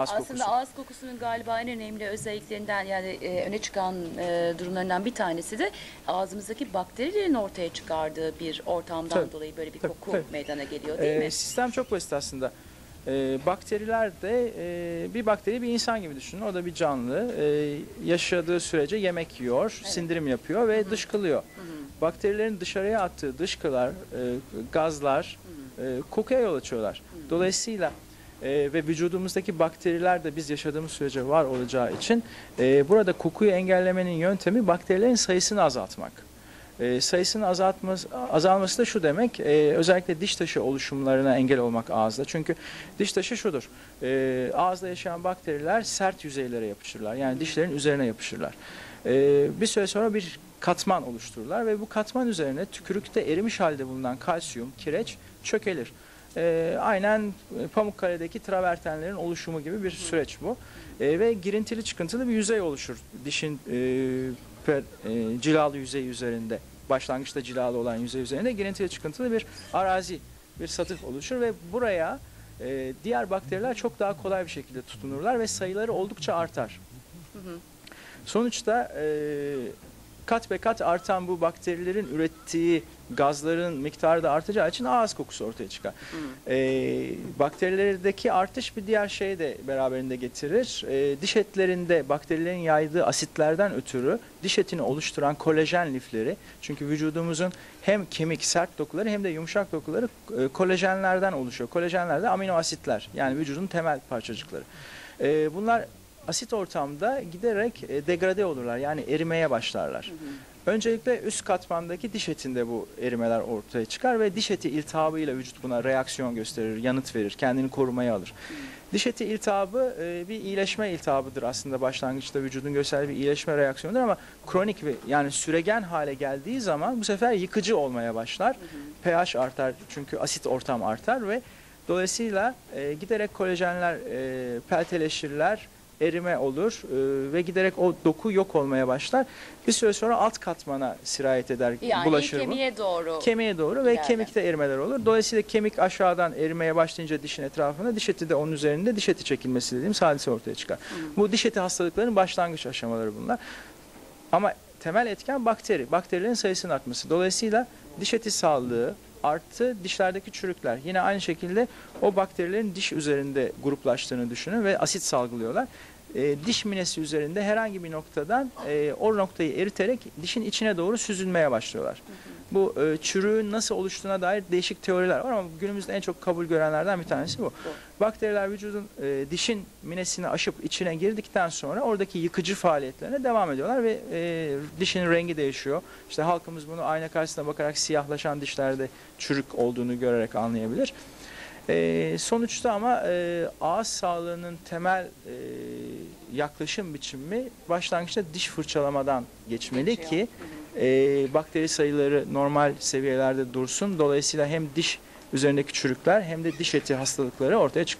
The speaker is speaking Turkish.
Ağız Aslında kokusu. ağız kokusunun galiba en önemli özelliklerinden yani e, öne çıkan e, durumlarından bir tanesi de ağzımızdaki bakterilerin ortaya çıkardığı bir ortamdan Tabii, dolayı böyle bir tabii, koku tabii. meydana geliyor değil Ee, mi? sistem çok basit aslında. Ee, bakteriler de e, bir bakteri bir insan gibi düşünün. O da bir canlı. Ee, yaşadığı sürece yemek yiyor, Evet. sindirim yapıyor ve dışkılıyor. Hı hı, Bakterilerin dışarıya attığı dışkılar, e, gazlar hı hı. e, kokuya yol açıyorlar. Hı. Dolayısıyla e, ve vücudumuzdaki bakteriler de biz yaşadığımız sürece var olacağı için e, burada kokuyu engellemenin yöntemi bakterilerin sayısını azaltmak. E, sayısının azaltması, azalması da şu demek, e, özellikle diş taşı oluşumlarına engel olmak ağızda. Çünkü diş taşı şudur, e, ağızda yaşayan bakteriler sert yüzeylere yapışırlar. Yani dişlerin üzerine yapışırlar. E, bir süre sonra bir katman oluştururlar ve bu katman üzerine tükürükte erimiş halde bulunan kalsiyum, kireç çökelir. E, aynen Pamukkale'deki travertenlerin oluşumu gibi bir süreç bu. E, ve girintili çıkıntılı bir yüzey oluşur dişin e, per, e, cilalı yüzey üzerinde. Başlangıçta cilalı olan yüzey üzerinde girintili çıkıntılı bir arazi, bir satık oluşur ve buraya e, diğer bakteriler çok daha kolay bir şekilde tutunurlar ve sayıları oldukça artar. Hı hı. Sonuçta e, kat be kat artan bu bakterilerin ürettiği gazların miktarı da artacağı için ağız kokusu ortaya çıkar. Hı. E, bakterilerdeki artış bir diğer şey de beraberinde getirir. E, diş etlerinde bakterilerin yaydığı asitlerden ötürü diş etini oluşturan kolajen lifleri çünkü vücudumuzun hem kemik sert dokuları hem de yumuşak dokuları e, kolajenlerden oluşuyor. Kolajenler de amino asitler yani vücudun temel parçacıkları. E, bunlar asit ortamda giderek e, degrade olurlar yani erimeye başlarlar. Hı hı. Öncelikle üst katmandaki diş etinde bu erimeler ortaya çıkar ve diş eti iltihabıyla vücut buna reaksiyon gösterir, yanıt verir, kendini korumaya alır. Diş eti iltihabı e, bir iyileşme iltihabıdır aslında başlangıçta vücudun gösterdiği bir iyileşme reaksiyonudur ama kronik ve yani süregen hale geldiği zaman bu sefer yıkıcı olmaya başlar. pH artar çünkü asit ortam artar ve dolayısıyla e, giderek kolajenler e, pelteleşirler, erime olur e, ve giderek o doku yok olmaya başlar. Bir süre sonra alt katmana sirayet eder, Yani bulaşır bu. kemiğe doğru. Kemiğe doğru ve Yani. kemikte erimeler olur. Dolayısıyla kemik aşağıdan erimeye başlayınca dişin etrafında diş eti de onun üzerinde diş eti çekilmesi dediğimiz hadise ortaya çıkar. Bu diş eti hastalıklarının başlangıç aşamaları bunlar. Ama temel etken bakteri. Bakterilerin sayısının artması. Dolayısıyla diş eti sağlığı artı dişlerdeki çürükler. Yine aynı şekilde o bakterilerin diş üzerinde gruplaştığını düşünün ve asit salgılıyorlar. E, diş minesi üzerinde herhangi bir noktadan e, o noktayı eriterek dişin içine doğru süzülmeye başlıyorlar. Bu e, çürüğün nasıl oluştuğuna dair değişik teoriler var ama günümüzde en çok kabul görenlerden bir tanesi bu. Bakteriler vücudun e, dişin minesini aşıp içine girdikten sonra oradaki yıkıcı faaliyetlerine devam ediyorlar ve e, dişin rengi değişiyor. İşte halkımız bunu ayna karşısına bakarak siyahlaşan dişlerde çürük olduğunu görerek anlayabilir. E, sonuçta ama e, ağız sağlığının temel e, yaklaşım biçimi başlangıçta diş fırçalamadan geçmeli ki e, bakteri sayıları normal seviyelerde dursun. Dolayısıyla hem diş üzerindeki çürükler hem de diş eti hastalıkları ortaya çıkmaz.